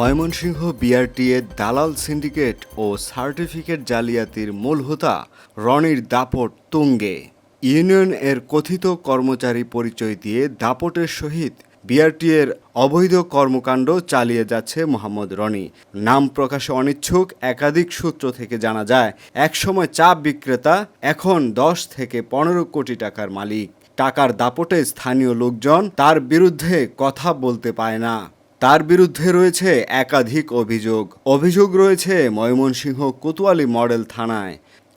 Mymensingh BRTA দালাল syndicate ও certificate জালিয়াতির মূল হোতা রনির দাপট তুঙ্গে। ইউনিয়ন এর কথিত কর্মচারী পরিচয় দিয়ে দাপটের সহিত বিআরটিএর অবৈধ কর্মকাণ্ড চালিয়ে যাচ্ছে মোহাম্মদ রনি। নাম প্রকাশে অনিচ্ছুক একাধিক সূত্র থেকে জানা যায়, একসময় চা বিক্রেতা, এখন দশ থেকে পনেরো কোটি টাকার মালিক। টাকার দাপটে স্থানীয় লোকজন তার বিরুদ্ধে কথা বলতে পায় না। তার বিরুদ্ধে রয়েছে একাধিক অভিযোগ। অভিযোগ রয়েছে ময়মনসিংহ কোতোয়ালি মডেল থানায়।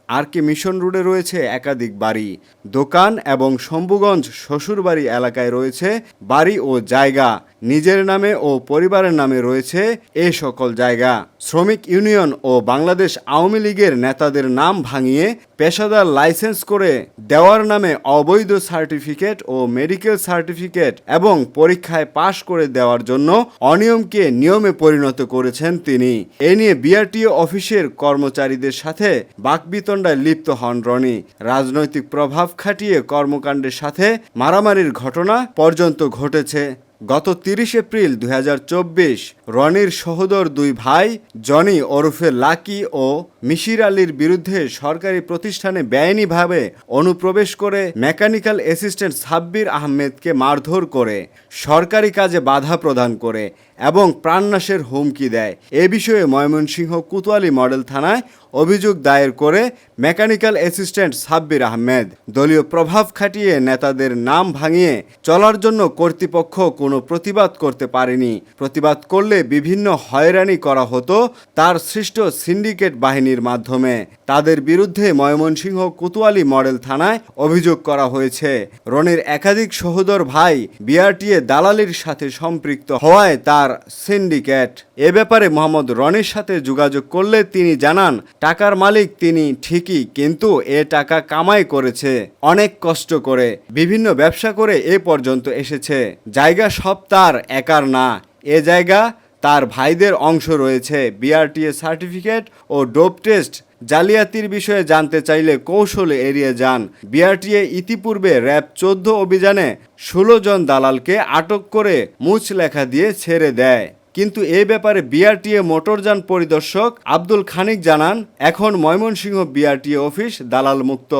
আর কে মিশন রোডে রয়েছে একাধিক বাড়ি। দোকান এবং শম্ভুগঞ্জ শ্বশুরবাড়ি এলাকায় রয়েছে বাড়ি ও জায়গা। নিজের নামে ও পরিবারের নামে রয়েছে এ সকল জায়গা। শ্রমিক ইউনিয়ন ও বাংলাদেশ আওয়ামী লীগের নেতাদের নাম ভাঙিয়ে পেশাদার লাইসেন্স করে দেওয়ার নামে অবৈধ সার্টিফিকেট ও মেডিকেল সার্টিফিকেট এবং পরীক্ষায় পাশ করে দেওয়ার জন্য অনিয়মকে নিয়মে পরিণত করেছেন তিনি। এ নিয়ে বিআরটিও অফিসের কর্মচারীদের সাথে বাকবিতণ্ডায় লিপ্ত হন রনি। রাজনৈতিক প্রভাব খাটিয়ে কর্মকাণ্ডের সাথে মারামারির ঘটনা পর্যন্ত ঘটেছে। গত তিরিশ এপ্রিল দু হাজার চব্বিশ রনির সহোদর দুই ভাই জনি ওরফে লাকি ও মিশির আলীর বিরুদ্ধে সরকারি প্রতিষ্ঠানে বেআইনিভাবে অনুপ্রবেশ করে মেকানিক্যাল অ্যাসিস্ট্যান্ট সাব্বির আহমেদকে মারধর করে, সরকারি কাজে বাধা প্রদান করে এবং প্রাণনাশের হুমকি দেয়। এ বিষয়ে ময়মনসিংহ কোতোয়ালি মডেল থানায় অভিযোগ দায়ের করে মেকানিক্যাল অ্যাসিস্ট্যান্ট সাব্বির আহমেদ। দলীয় প্রভাব খাটিয়ে নেতাদের নাম ভাঙিয়ে চলার জন্য কর্তৃপক্ষ কোনো প্রতিবাদ করতে পারেনি। প্রতিবাদ করলে বিভিন্ন হয়রানি করা হতো, তার সৃষ্ট সিন্ডিকেট বাহিনীর মাধ্যমে। তাদের বিরুদ্ধে ময়মনসিংহ কোতোয়ালি মডেল থানায় অভিযোগ করা হয়েছে। রনির একাধিক সহোদর ভাই বিআরটিএ দালালির সাথে সম্পৃক্ত হওয়ায় তার সিন্ডিকেট। এ ব্যাপারে মোহাম্মদ রনির সাথে যোগাযোগ করলে তিনি জানান, টাকার মালিক তিনি ঠিকই, কিন্তু এ টাকা কামাই করেছে। অনেক কষ্ট করে, বিভিন্ন ব্যবসা করে এ পর্যন্ত এসেছে। জায়গা সব তার, একার না। এ জায়গা তার ভাইদের অংশ রয়েছে। বিআরটিএ সার্টিফিকেট ও ডোপ টেস্ট জালিয়াতির বিষয়ে জানতে চাইলে কৌশলে এড়িয়ে যান। বিআরটিএ ইতিপূর্বে র্যাব চোদ্দ অভিযানে ষোলো জন দালালকে আটক করে মুছ লেখা দিয়ে ছেড়ে দেয়। কিন্তু এ ব্যাপারে বিআরটিএ মোটরযান পরিদর্শক আব্দুল খানিক জানান, এখন ময়মনসিংহ বিআরটিএ অফিস দালাল মুক্ত।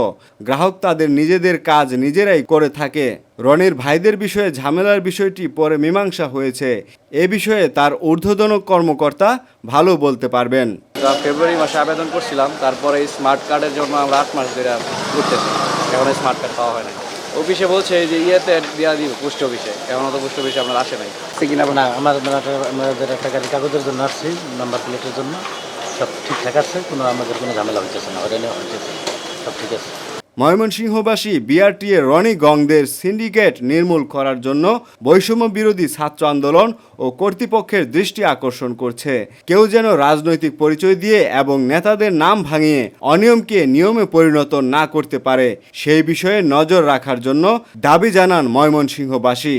গ্রাহক তাদের নিজেদের কাজ নিজেরাই করে থাকে। রনির ভাইদের বিষয়ে ঝামেলার বিষয়টি পরে মীমাংসা হয়েছে। এ বিষয়ে তার ঊর্ধ্বতন কর্মকর্তা ভালো বলতে পারবেন। ফেব্রুয়ারি মাসে আবেদন করছিলাম, তারপরে স্মার্ট কার্ডের জন্য আমরা আট মাস ধরে ঘুরতেছি। এখন স্মার্ট কার্ড পাওয়া হয় না অফিসে বলছে যে ইয়েতে দেওয়া দিব, পোস্ট অফিসে। এখন তো পোস্ট অফিসে আপনার আসে নাই। কিনা না, আমার আমাদের- একটা গাড়ি কাগজের জন্য আসছি, নাম্বার প্লেটের জন্য। সব ঠিকঠাক আছে, কোনো আমাদের কোনো ঝামেলা হইতেছে না নিয়ে হইতেছে সব ঠিক আছে। ময়মনসিংহবাসী বিআরটিএ রনি গংদের সিন্ডিকেট নির্মূল করার জন্য বৈষম্য বিরোধী ছাত্র আন্দোলন ও কর্তৃপক্ষের দৃষ্টি আকর্ষণ করছে। কেউ যেন রাজনৈতিক পরিচয় দিয়ে এবং নেতাদের নাম ভাঙিয়ে অনিয়মকে নিয়মে পরিণত না করতে পারে, সেই বিষয়ে নজর রাখার জন্য দাবি জানান ময়মনসিংহবাসী।